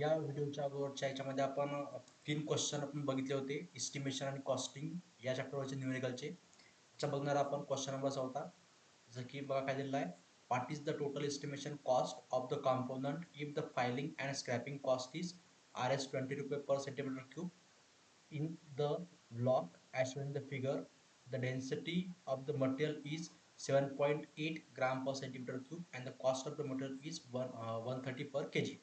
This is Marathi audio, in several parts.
या व्हिडिओच्या अगोदरच्या याच्यामध्ये आपण तीन क्वेश्चन आपण बघितले होते. इस्टिमेशन आणि कॉस्टिंग या चॅप्टरवरचे न्यूमेरिकलचे याच्या बघणार आपण क्वेश्चन नंबर चौथा. जसं की बघा काय दिलेला आहे. What is the total estimation cost of the component if the filing and scrapping cost is R S twenty रुपये per centimetre cube block ash block as shown in the figure the density of the material is 7.8 gram per centimeter cube and the cost of the material is one, uh, 130 per kg.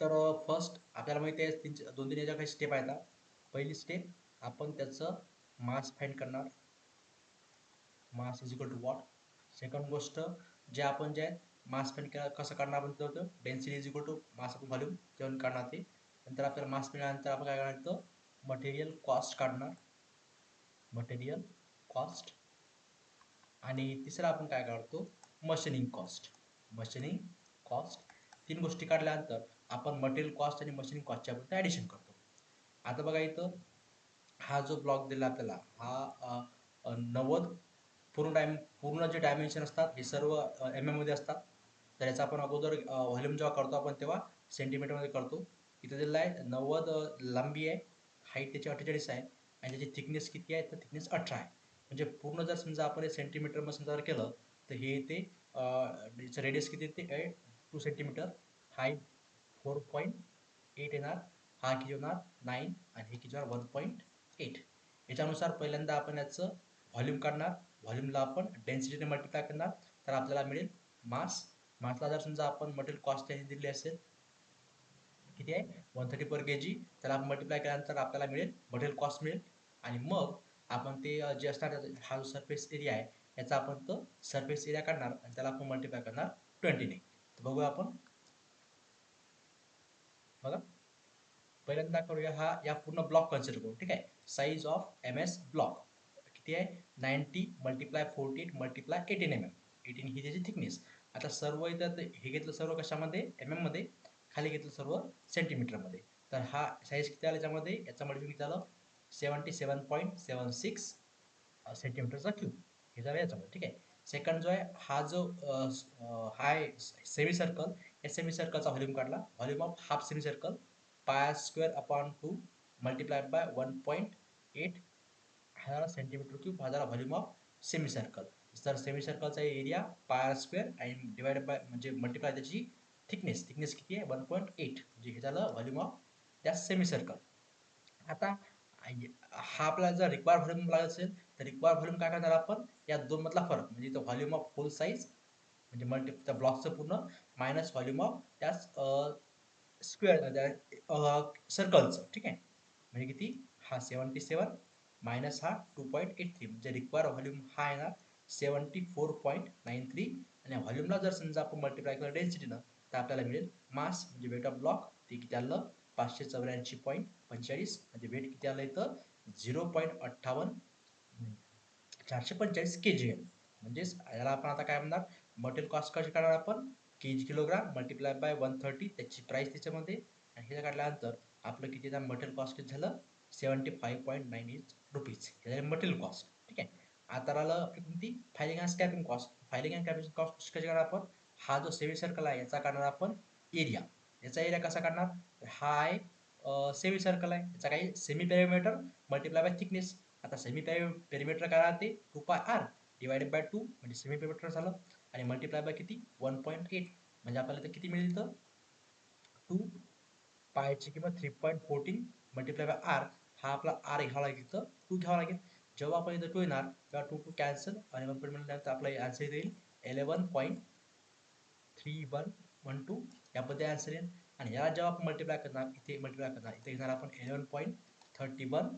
तर फर्स्ट आपल्याला माहिती आहे तीन दोन तीन याच्या काही स्टेप आहेत पहिली स्टेप आपण त्याचं मास फाईंड करणार. Mass is equal to what second गोष्ट जे आपण जे मास फाईंड केला कसं काढणार आपण तिथं? होतं density is equal to mass आपण व्हॉल्यूम जेवण काढणार ते. नंतर आपल्याला मास मिळाल्यानंतर आपण काय करणार मटेरियल कॉस्ट काढणार. मटेरियल कॉस्ट आणि तिसरा आपण काय काढतो मशनिंग कॉस्ट मशीनिंग कॉस्ट तीन गोष्टी काढल्यानंतर आपण मटेरियल कॉस्ट आणि मशीन कॉस्टच्या आपण ॲडिशन करतो. आता बघा इथं हा जो ब्लॉक दिला आपल्याला हा नव्वद पूर्ण डायम पूर्ण जे डायमेन्शन असतात हे सर्व एम एममध्ये असतात. तर याचा आपण अगोदर व्हॉल्यूम जेव्हा करतो आपण तेव्हा सेंटीमीटरमध्ये करतो. इथं दिलेला आहे नव्वद लांबी आहे हाईट त्याची अठ्ठेचाळीस आहे आणि त्याची थिकनेस किती आहे तर थिकनेस अठरा आहे. म्हणजे पूर्ण जर समजा आपण हे सेंटीमीटरमध्ये समजा जर केलं तर हे ते रेडियस किती ते two centimetre height four point eight येणार हा किती होणार? नाईन आणि हे किती होणार? One point eight. याच्यानुसार पहिल्यांदा आपण याचं व्हॉल्यूम काढणार. व्हॉल्यूमला आपण डेन्सिटीने मल्टिप्लाय करणार. तर आपल्याला मिळेल मास. मासला जर समजा आपण मटेरियल कॉस्ट त्याची दिली असेल किती आहे? One thirty per K G. त्याला आपण मल्टिप्लाय केल्यानंतर आपल्याला मिळेल मटेरियल कॉस्ट मिळेल. आणि मग आपण ते जे असणार त्याचा- हा जो सरफेस एरिया आहे याचा आपण तो सरफेस एरिया काढणार आणि त्याला आपण मल्टिप्लाय करणार ट्वेंटीने तर बघूया आपण बघा. पहिल्यांदा करूया हा या पूर्ण ब्लॉक कन्सिडर करू ठीक आहे? Size of M S block किती आहे? Ninety multiply forty eight multiply eighteen M M eighteen ही त्याची थिकनेस आता सर्व इथं हे घेतलं सर्व कशामध्ये? एम एममध्ये खाली घेतलं सर्व सेंटीमीटरमध्ये तर हा साईज किती आला याच्यामध्ये? याचा मल्टिप्लिक किती झालं? Seventy seven point seven six सेंटीमीटरचा cube हे झालं याच्यामध्ये. ठीक आहे? सेकंड जो आहे हा जो हाय हा आहे सेमी सर्कल सेमी सर्कलचा व्हॉल्यूम काढला. Volume of half semi circle pi square upon two multiply by one point eight हजार सेंटीमीटर क्यूब हा झाला व्हॉल्यूम ऑफ सेमी सर्कल तर सेमी सर्कलचा एरिया पाय स्क्वेअर आणि डिवाइड बाय म्हणजे मल्टिप्लाय त्याची थिकनेस थिकनेस किती आहे? वन पॉईंट एट म्हणजे हे झालं व्हॉल्यूम ऑफ त्या सेमी सर्कल आता हा आपल्याला जर रिक्वायर व्हॉल्यूम लागत असेल तर रिक्वायर व्हॉल्यूम काय करणार आपण? या दोन मधला फरक. म्हणजे इथं व्हॉल्यूम ऑफ फुल साईज म्हणजे मल्टी त्या ब्लॉकचं पूर्ण मायनस व्हॉल्यूम ऑफ त्या स्क्वेअर सर्कलचं ठीक आहे? म्हणजे किती? हा सेवन्टी सेवन मायनस हा टू पॉईंट एट थ्री म्हणजे रिक्वायर व्हॉल्यूम हा येणार seventy four point nine three आणि व्हॉल्यूमला जर समजा आपण मल्टिप्लाय केलं डेन्सिटीनं तर आपल्याला मिळेल मास म्हणजे वेट ऑफ ब्लॉक ते किती आलं? पाचशे चौऱ्याऐंशी पॉईंट पंचेचाळीस म्हणजे वेट किती आलं इथं? झिरो पॉईंट अठ्ठावन्न. चारशे पंचेचाळीस के जी एम म्हणजेच याला आपण आता काय म्हणणार? मटेरियल कॉस्ट कशी काढणार आपण? K G kilogram multiply by one thirty त्याची प्राईस त्याच्यामध्ये. आणि हे काढल्यानंतर आपलं किती झालं मटेरियल कॉस्ट किती झालं? Seventy five point nine eight rupees हे झालं मटेरियल कॉस्ट ठीक आहे? आता राहिलं आपली कोणती? Filing and scrapping cost filing and scrapping cost कशी करणार आपण? हा जो सेमी सर्कल आहे याचा काढणार आपण एरिया याचा एरिया कसा काढणार? हा आहे सेमी सर्कल आहे. याचा काही semi perimeter multiply by thickness आता सेमी पेरिमीटर काय राहते? Two pi R divided by two म्हणजे सेमी पेरिमीटर झालं. आणि मल्टिप्लाय बाय किती? वन पॉईंट एट म्हणजे आपल्याला तर किती मिळेल तर टू पायची किंमत three point fourteen multiply by R हा आपला आर घ्यावा लागेल इथं. टू घ्यावा लागेल. जेव्हा आपण इथं टू येणार तेव्हा टू टू कॅन्सल आणि वन पॉईंट मिळाल्यानंतर आपला आन्सर येईल eleven point three one one two यामध्ये आन्सर येईल. आणि याला जेव्हा आपण मल्टिप्लाय करणार इथे मल्टिप्लाय करणार इथे घेणार आपण eleven point thirty one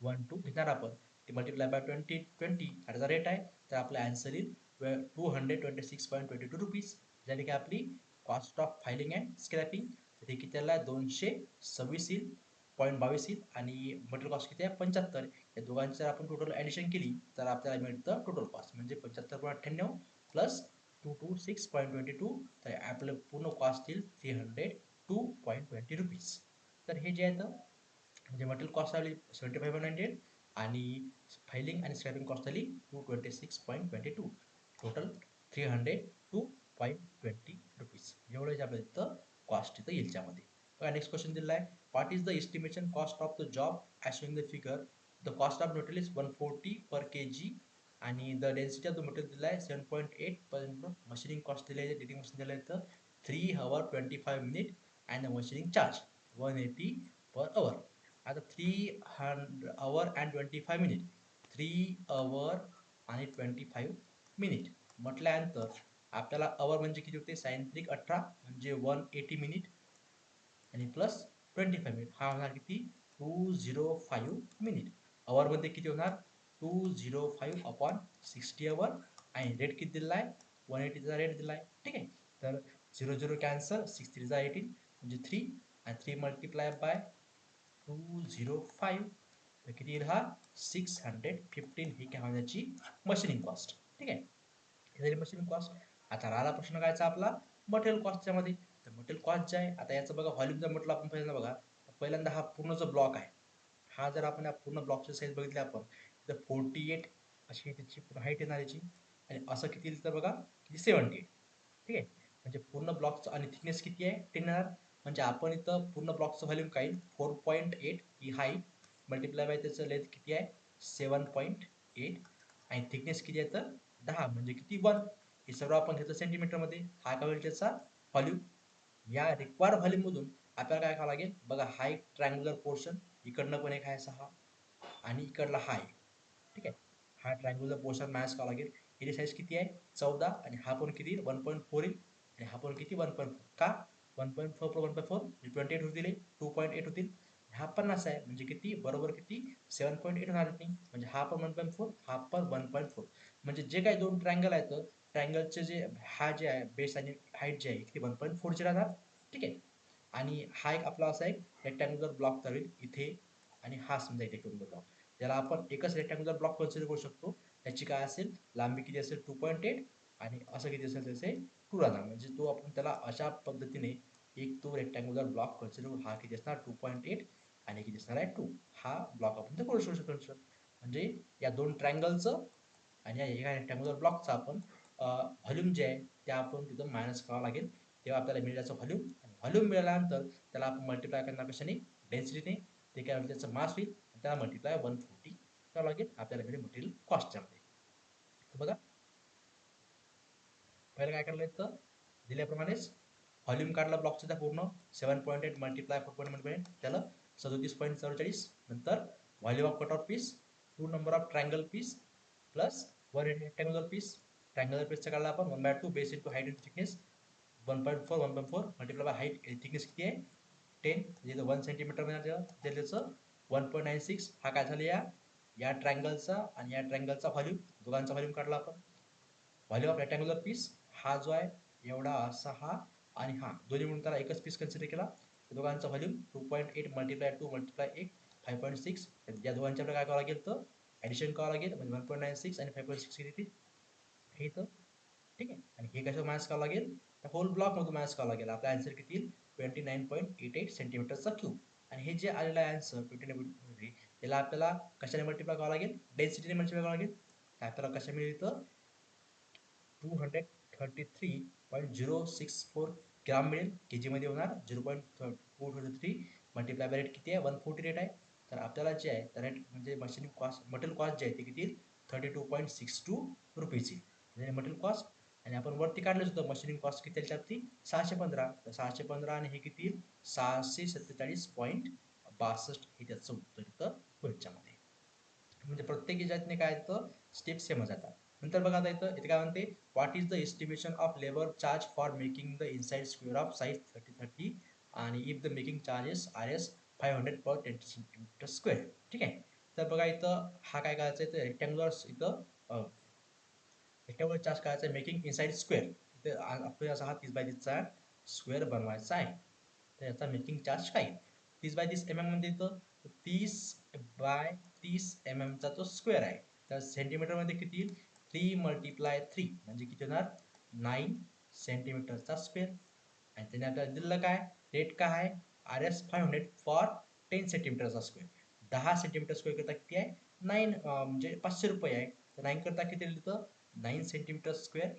one two घेणार आपण. ते मल्टिप्लाय बाय ट्वेंटी ट्वेंटी त्याचा रेट आहे तर आपला आन्सर येईल two hundred twenty six point twenty two rupees झाली की आपली cost of filing and scrapping ते किती आला दोनशे सव्वीस येईल पॉईंट बावीस येईल आणि मटेरियल कॉस्ट किती आहे? पंच्याहत्तर. या दोघांची जर आपण टोटल ॲडिशन केली तर आपल्याला मिळतं टोटल कॉस्ट म्हणजे पंच्याहत्तर पॉईंट अठ्ठ्याण्णव plus two two six point twenty two तर आपलं पूर्ण कॉस्ट येईल three hundred two point twenty rupees तर हे जे आहे तर म्हणजे मटेरियल कॉस्ट आली सेवन्टी फाईव्ह हंड्रेड आणि फायलिंग आणि स्क्रॅपिंग कॉस्ट आली two twenty six point twenty two total three hundred two point twenty rupees एवढं जे आपलं इथं कॉस्ट इथं येईल त्यामध्ये. बघा नेक्स्ट क्वेश्चन दिलेला आहे what is the estimation cost of the job as the figure the cost of material is one forty per K G आणि the density of the material दिला आहे सेवन पॉईंट एट पर्यंत. मशीनिंग कॉस्ट दिली आहे डेटिंग मशीन दिलं आहे तर three hour twenty five minute and the machining charge one eighty per hour आता three hundred hour and twenty five minute three hour आणि ट्वेंटी फाईव्ह मिनिट म्हटल्यानंतर आपल्याला अवर म्हणजे किती होते? सायंत्रिक अठरा म्हणजे वन एटी मिनिट आणि प्लस ट्वेंटी फाय मिनिट हा होणार किती? टू झिरो फाईव्ह मिनिट अवरमध्ये किती होणार? Two zero five upon sixty hour आणि रेट किती दिला आहे? वन एटीचा रेट दिला आहे. ठीक आहे? तर झिरो झिरो कॅन्सल सिक्स थ्रीचा एटीन म्हणजे थ्री आणि three multiply by two zero five तर किती येईल हा? सिक्स हंड्रेड फिफ्टीन ही कॅमेऱ्याची मशीनिंग कॉस्ट ठीक आहे? हे झाली कॉस्ट आता राहिला प्रश्न कायचा आपला? मटेरियल कॉस्टच्या मध्ये तर मटेरियल कॉस्ट जे आहे आता याचं बघा व्हॉल्यूम जर म्हटलं आपण पहिल्यांदा बघा पहिल्यांदा हा पूर्ण जो ब्लॉक आहे हा जर आपण या पूर्ण ब्लॉकची साईज बघितली आपण तर फोर्टी एट अशी त्याची पूर्ण हाईट येणार याची. आणि असं किती येईल तर बघा किती सेवन्टी एट ठीक आहे? म्हणजे पूर्ण ब्लॉकचं आणि थिकनेस किती आहे? टेन येणार. म्हणजे आपण इथं पूर्ण ब्लॉकचं व्हॉल्यूम काय फोर पॉईंट एट ही हाय मल्टिप्लाय बाय त्याचं लेंथ किती आहे? सेवन पॉईंट एट आणि थिकनेस किती आहे तर दहा म्हणजे किती वन हे सर्व आपण घेतलं सेंटीमीटरमध्ये हा काय होईल त्याचा व्हॉल्यूम या रिक्वायर व्हॉल्यूममधून आपल्याला काय करावं लागेल? बघा हा एक पोर्शन इकडनं पण एक आहे सहा आणि इकडला हा ठीक आहे? हा ट्रायंग्युलर पोर्शन मॅच करावा लागेल. याची साईज किती आहे? चौदा आणि हा पण किती? वन पॉईंट फोर येईल. आणि हा पण किती? वन पॉईंट फोर का? One point four one point four twenty eight होतील टू पॉईंट एट होतील. हा पन्नास आहे म्हणजे किती? बरोबर किती? सेवन पॉईंट एट होणार नाही. म्हणजे हा पण वन पॉईंट फोर हा पण वन पॉईंट फोर म्हणजे जे काही दोन ट्रँगल आहेत ट्रँगलचे जे हा जे आहे बेस आणि हाईट जे आहे किती? वन पॉईंट फोरचे राहणार. ठीक आहे? आणि हा एक आपला असा एक रेक्टँग्युलर ब्लॉक तर होईल इथे आणि हा समजा इथे रेक्टँग्युलर ब्लॉक ज्याला आपण एकच रेक्टँग्युलर ब्लॉक कन्सिडर करू शकतो. त्याची काय असेल? लांबी किती असेल? टू पॉईंट एट आणि असं किती असेल? त्याचे टू राहणार. म्हणजे तो आपण त्याला अशा पद्धतीने एक तो रेक्टँग्युलर ब्लॉक कन्सिडर हा किती असणार? टू पॉईंट एट आणि किती असणार आहे? टू हा ब्लॉक आपण ते करू शकतो म्हणजे या दोन ट्रँगलचं आणि या एका रेक्टँग्युलर ब्लॉकचं आपण व्हॉल्यूम जे आहे ते आपण तिथं मायनस करावं लागेल. तेव्हा आपल्याला मिळेल त्याचं व्हॉल्यूम व्हॉल्यूम मिळाल्यानंतर त्याला आपण मल्टिप्लाय करणार कशाने? डेन्सिटीने ते काय होईल? त्याचं मास होईल. त्याला मल्टिप्लाय वन फोर्टी करावं लागेल. आपल्याला मिळेल मटेरियल कॉस्टच्यामध्ये बघा. पहिलं काय करायला तर दिल्याप्रमाणेच व्हॉल्यूम काढला ब्लॉकचं त्या पूर्ण. Seven point eight multiply four point point त्याला सदोतीस पॉईंट चौवेचाळीस नंतर value of cut off piece two number of triangle piece plus one rectangular piece triangle पीसचा काढला आपण one by two base into height into thickness one point four one point four multiply by height thickness किती आहे? टेन म्हणजे वन सेंटीमीटरमध्ये त्याचं वन पॉईंट नाईन सिक्स हा काय झाला या? या ट्रँगलचा आणि या ट्रँगलचा व्हॉल्यूम दोघांचा व्हॉल्यूम काढला आपण. व्हॉल्यूम ऑफ रेक्टँग्युलर पीस हा जो आहे एवढा असा हा आणि हा. दोन्ही म्हणून त्याला एकच पीस कन्सिडर केला. दोघांचा value two point eight multiply two multiply एक फाईव्ह पॉईंट सिक्स या दोघांच्या आपल्याला काय करावं लागेल तर ॲडिशन करावं लागेल म्हणजे वन पॉईंट नाईन सिक्स आणि फाईव्ह पॉईंट सिक्स किती हे इथं. ठीक आहे? आणि हे कसं मायनस करावं लागेल? तर होल ब्लॉकमधून मायनस करावं लागेल. आपला आन्सर किती येईल? Twenty nine point eight eight सेंटीमीटरचा cube आणि हे जे आलेलं आहे आन्सर ट्वेंटी नाईन त्याला आपल्याला कशाने मल्टिप्लाय करावं लागेल? डेन्सिटीने मल्टिप्लाय करावं लागेल. तर आपल्याला कशा मिळेल तर two hundred thirty three point zero six four gram मिळेल. के जीमध्ये होणार zero point four twenty three multiply by rate किती आहे? वन फोर्टी रेट आहे. तर आपल्याला जे आहे तर रेट म्हणजे मशीन कॉस्ट मटेरियल कॉस्ट जे आहे ते किती येईल? Thirty two point six two rupees येईल. म्हणजे मटेरियल कॉस्ट आणि आपण वरती काढलं होतं मशीनिंग कॉस्ट किती त्याच्यावरती? सहाशे पंधरा. तर सहाशे पंधरा आणि हे किती येईल? सहाशे सत्तेचाळीस पॉईंट बासष्ट. हे त्याचं उत्तर इथं पुढच्यामध्ये म्हणजे प्रत्येक याच्यातने काय येतं? स्टेप सेमच जातात नंतर बघा आता इथं इथे काय म्हणते? What is the estimation of labour charge for making the inside square of size thirty thirty आणि if the making charges R S five hundred per ten centimetre square ठीक आहे? तर बघा इथं हा काय करायचं आहे? तर रेक्टँग्युलर इथं रेक्टँग्युलर चार्ज करायचा आहे मेकिंग इनसाईड स्क्वेअर इथं आपल्याला असा हा तीस बाय तीसचा स्क्वेअर बनवायचा आहे. तर याचा मेकिंग चार्ज काय? तीस बाय तीस एम एम म्हणजे इथं तीस बाय तीस एम एमचा तो स्क्वेअर आहे. तर सेंटीमीटरमध्ये किती येईल? थ्री मल्टिप्लाय थ्री म्हणजे किती होणार? नाईन सेंटीमीटरचा स्क्वेअर. आणि त्याने आपल्याला दिलं काय? रेट काय आहे? R S five hundred for ten सेंटीमीटरचा square. दहा सेंटीमीटर स्क्वेअर करता किती आहे? नाईन म्हणजे पाचशे रुपये आहे. तर नाईन करता किती तर? Nine centimetre square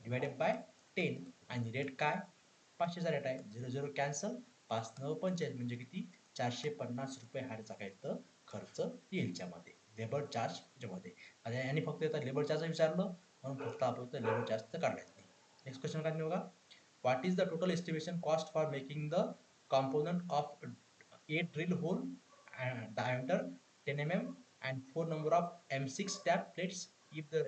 divided by ten आणि रेट काय? पाचशेचा रेट आहे. Zero zero cancel. पाच नऊ पंचेचाळीस म्हणजे किती? चारशे पन्नास रुपये हारचा काय तर खर्च येईल त्यामध्ये. लेबर चार्ज याच्यामध्ये आणि यांनी फक्त आता लेबर चार्ज विचारलं म्हणून फक्त आपलं लेबर चार्ज तर काढलेत नाही नेक्स्ट क्वेश्चन काय बघा. What is the total estimation cost for making the component of eight drill hole diameter ten M M and four number of M six tap plates if the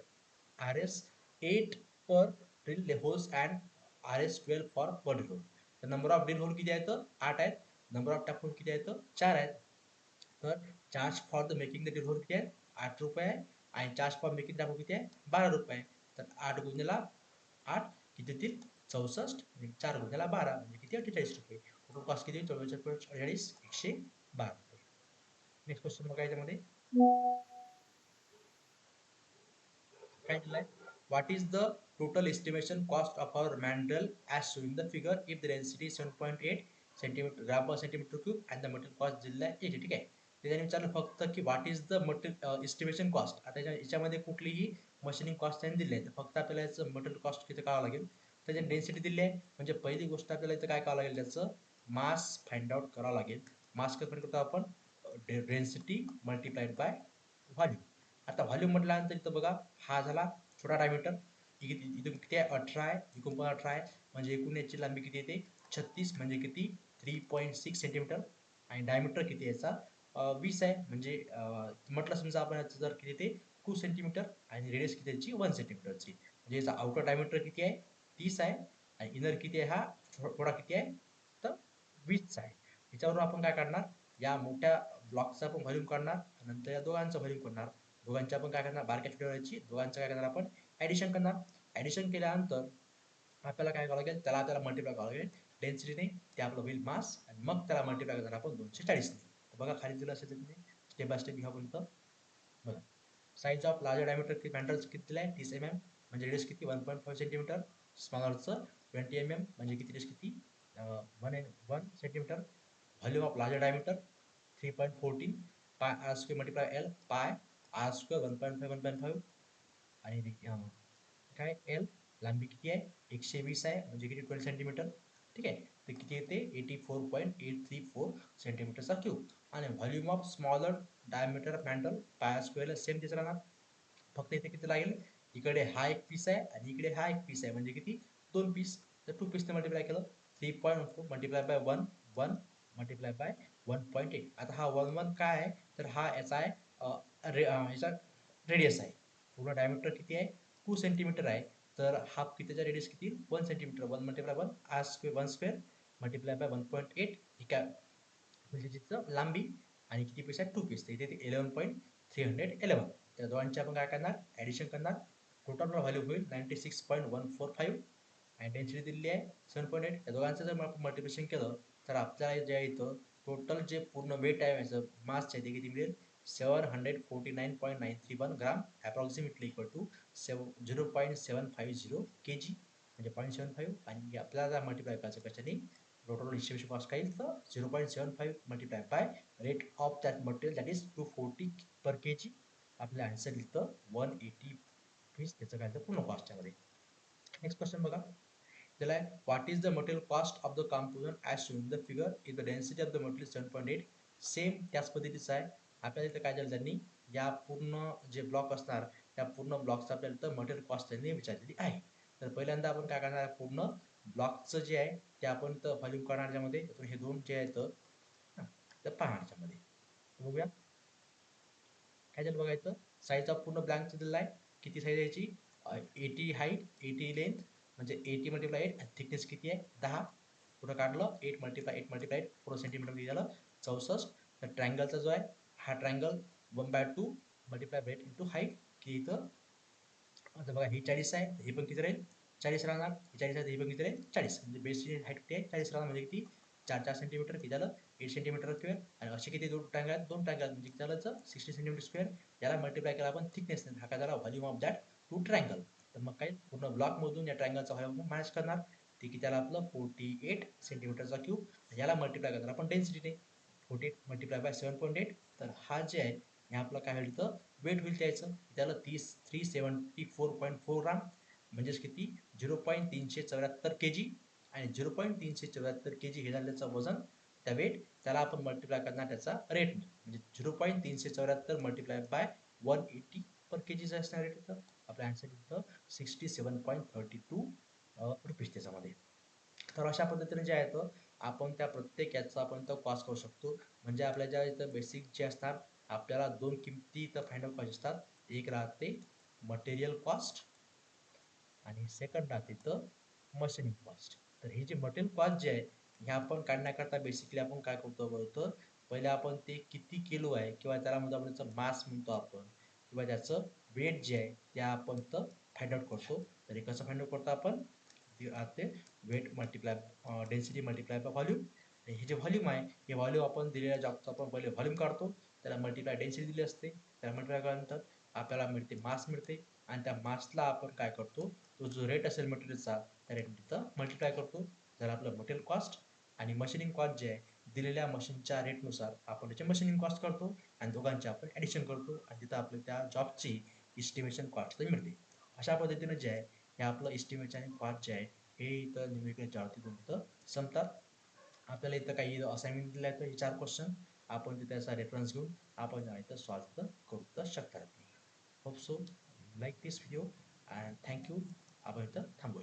R S eight per drill holes and R S twelve for per drill hole तर नंबर ऑफ ड्रिल होल किती आहेत? आठ आहेत. नंबर ऑफ टॅप होल किती आहेत? चार आहेत. तर charge for the making the drill hole किती आहे आठ रुपये आहे. आणि चार्ज फॉर मेकिंग टॅप किती आहे? बारा रुपये आहे. तर आठ गुन्हेला आठ किती येतील? चौसष्ट आणि चार गुन्ह्याला बारा म्हणजे किती? अठ्ठेचाळीस रुपये. टोटल कॉस्ट किती? चौवेचाळीस अठ्ठेचाळीस एकशे बारा रुपये. नेक्स्ट क्वेश्चन बघा याच्यामध्ये. काय दिलंय? What is the total estimation cost of our mandrel as showing the figure if the density seven point eight centimetre gram per centimetre cube and the material cost दिलेला आहे एटी ठीक आहे? त्याच्याने विचारलं फक्त की what is the material estimation cost आता याच्यामध्ये कुठलीही मशिनिंग कॉस्ट त्यांनी दिली आहे. तर फक्त आपल्याला याचं मटेरियल कॉस्ट किती काढावं लागेल? त्याची डेन्सिटी दिली आहे. म्हणजे पहिली गोष्ट आपल्याला इथं काय करावं लागेल? त्याचं मास फाइंड आउट करावं लागेल. मास कसं करतो आपण? डेन्सिटी मल्टिप्लाइड बाय व्हॉल्यूम आता व्हॉल्यूम म्हटल्यानंतर इथं बघा हा झाला छोटा डायमीटर इथून किती आहे? अठरा आहे. इकडून पण अठरा आहे. म्हणजे एकूण याची लांबी किती येते? छत्तीस म्हणजे किती? थ्री पॉईंट सिक्स सेंटीमीटर आणि डायमीटर किती याचा? वीस आहे. म्हणजे म्हटलं समजा आपण याचं जर किती ते टू सेंटीमीटर आणि रेडियस किती त्याची वन सेंटीमीटरची म्हणजे याचा आउटर डायमीटर किती आहे? तीस आहे. आणि इनर किती आहे? हा थोडा किती आहे? तर वीसचा आहे. याच्यावरून आपण काय काढणार? या मोठ्या ब्लॉकचा पण व्हॉल्यूम काढणार नंतर या दोघांचं व्हॉल्यूम करणार दोघांच्या आपण काय करणार? बारक्या छोट्याची दोघांचं काय करणार आपण? ॲडिशन करणार. ॲडिशन केल्यानंतर आपल्याला काय करावं लागेल? त्याला आपल्याला मल्टिप्लाय करावं लागेल. डेन्सिटीने ते आपलं होईल मास आणि मग त्याला मल्टिप्लाय करणार आपण दोनशे चाळीसने बघा खाली दिलं असेल तुम्ही स्टेप बाय स्टेप घ्या बघा. साईज ऑफ लार्जर डायमीटर किती पॅन्टल्स किती दिलं आहे? तीस एम एम म्हणजे रेडियस किती? वन पॉईंट फाईव्ह सेंटीमीटर स्मॉलरचं ट्वेंटी एम एम म्हणजे किती रेस किती? One N one centimetre volume of larger diameter three point fourteen pi R square multiply L pi R square one point five one point five आणि काय? एल लांबी किती आहे? एकशे वीस आहे. म्हणजे किती? ट्वेल्व सेंटीमीटर ठीक आहे? तर किती येते? Eighty four point eight three four सेंटीमीटरचा cube आणि volume of smaller diameter of mandrel स्क्वेअरला same तिचं राहणार. फक्त इथे किती लागेल? इकडे हा एक पीस आहे आणि इकडे हा एक पीस आहे. म्हणजे किती? दोन पीस तर टू पीसने मल्टिप्लाय केलं. Three point four multiply by one one multiply by one point eight आता हा वन वन काय आहे? तर हा याचा आहे रे याचा रेडियस आहे. पूर्ण डायमीटर किती आहे? टू सेंटीमीटर आहे. तर हा कितीचा रेडियस किती? One centimetre one multiply one R square one square multiply by one point eight ही काय म्हणजे तिथं लांबी आणि किती पीस आहेत? टू पीस तर इथे eleven point three hundred eleven त्या दोघांचे आपण काय करणार? ॲडिशन करणार. टोटल व्हॅल्यू होईल ninety six point one four five आणि डेन्सिटी दिलेली आहे सेवन पॉईंट एट या दोघांचं जर आपण मल्टिप्लिकेशन केलं तर आपल्याला जे आहे इथं टोटल जे पूर्ण वेट आहे याचं मास आहे ते किती मिळेल? Seven hundred forty nine point nine three one gram approximately equal to seven zero point seven five zero K G म्हणजे पॉईंट सेवन फाईव्ह आणि आपल्याला मल्टिप्लाय करायचं कशाने? टोटल इस्टिमेशन कॉस्ट काय तर zero point seven five multiply by rate of that material that is two forty per K G आपलं आन्सर इथं वन एटी रुपीज त्याचं काय तर पूर्ण कॉस्ट यामध्ये नेक्स्ट क्वेश्चन बघा. त्याला आहे what is the material cost of the component as shown the figure is the density of the material seven point eight same त्याच पद्धतीचं आहे. आपल्याला इथं काय झालं त्यांनी? या पूर्ण जे ब्लॉक असणार त्या पूर्ण ब्लॉकचं आपल्याला इथं मटेरियल कॉस्ट त्यांनी विचारलेली आहे. तर पहिल्यांदा आपण काय करणार आहे? पूर्ण ब्लॉकचं जे आहे ते आपण तर व्हॉल्यूम करणार हे दोन जे आहेत तर पाहणार बघूया. काय झालं बघायचं साईज ऑफ पूर्ण ब्लँक दिलेला आहे. किती साईज यायची एटी हाईट एटी लेंथ म्हणजे एटी मल्टिप्लाय एट थिकनेस किती आहे? दहा. पुढं काढलं eight multiply eight multiply eight four centimetre किती झालं चौसष्ट. तर ट्रँगलचा जो आहे हा triangle one by two multiply by eight into height की इथं? आता बघा ही चाळीस आहे हे पण किती राहील? चाळीस राहणार चाळीस राहते हे पण किती चाळीस. म्हणजे बेसची हाईट किती आहे? चाळीस राहणार म्हणजे किती? चार चार सेंटीमीटर किती झालं? एट सेंटीमीटर स्क्वेअर आणि असे किती दोन ट्रायंगल आहेत? दोन ट्रायंगल म्हणजे किती झालं सिक्स्टी सेंटीमीटर स्क्वेअर याला मल्टिप्लाय केला आपण थिकनेस हा काय झाला? Volume of that two triangle तर मग काय? पूर्ण ब्लॉकमधून या ट्रँगलचा व्हॉल्यूम मॅनेज करणार. ते किती आला आपलं? फोर्टी एट सेंटीमीटरचा क्यूब याला मल्टिप्लाय करणार आपण डेन्सिटीने forty eight multiply by seven point eight तर हा जे आहे हे आपलं काय होईल तर वेट होईल त्याचं. त्याला तीस three seventy four point four gram म्हणजेच किती? झिरो पॉईंट तीनशे चौऱ्याहत्तर के जी आणि झिरो पॉईंट तीनशे चौऱ्याहत्तर के जी हे झालं त्याचं वजन त्या वेट त्याला आपण मल्टिप्लाय करणार त्याचा रेट म्हणजे झिरो पॉईंट तीनशे चौऱ्याहत्तर multiply by one eighty per K जीचा असणार रेट इथं. आपलं आन्सर इथं sixty seven point thirty two rupees त्याच्यामध्ये. तर अशा पद्धतीने जे आहे तर आपण त्या प्रत्येक याचा आपण तर कॉस्ट करू शकतो. म्हणजे आपल्या ज्या इथं बेसिक जे असतात आपल्याला दोन किमती इथं फाइंड आउट पाहिजे असतात. एक राहते मटेरियल कॉस्ट आणि सेकंड राहते तर मशीनिंग कॉस्ट तर ही जी मटेरियल कॉस्ट जे आहे हे आपण काढण्याकरता बेसिकली आपण काय करतो बोलतो पहिले आपण ते किती किलो आहे किंवा त्याला म्हणतो आपण त्याचं मास म्हणतो आपण किंवा त्याचं वेट जे आहे ते आपण तर फाइंड आउट करतो. तर हे कसं फाइंड आउट करतो आपण? ते weight multiply density multiply by volume हे जे व्हॉल्यूम आहे हे व्हॉल्यूम आपण दिलेल्या जॉबचं आपण पहिले व्हॉल्यूम काढतो. त्याला मल्टिप्लाय डेन्सिटी दिली असते. त्याला मल्टिप्लाय केल्यानंतर आपल्याला मिळते मास मिळते. आणि त्या मासला आपण काय करतो? तो जो रेट असेल मटेरियलचा त्या रेट तिथं मल्टिप्लाय करतो. जर आपलं मटेरियल कॉस्ट आणि मशीनिंग कॉस्ट जे आहे दिलेल्या मशीनच्या रेटनुसार आपण त्याचे मशीनिंग कॉस्ट करतो आणि दोघांचे आपण ॲडिशन करतो आणि तिथं आपल्या त्या जॉबची इस्टिमेशन कॉस्ट मिळते. अशा पद्धतीनं जे आहे हे आपलं इस्टिमेशन आणि कॉस्ट जे आहे हे इथं न्यूमेरिकलच्या बाबतीतून इथं संपतात आपल्याला इथं काही असाइनमेंट दिलं आहे तर हे चार क्वेश्चन आपण तिथे त्याचा रेफरन्स घेऊन आपण इथं सॉल्व करू तर शकतात. Hope so like this video and thank you. About the thumb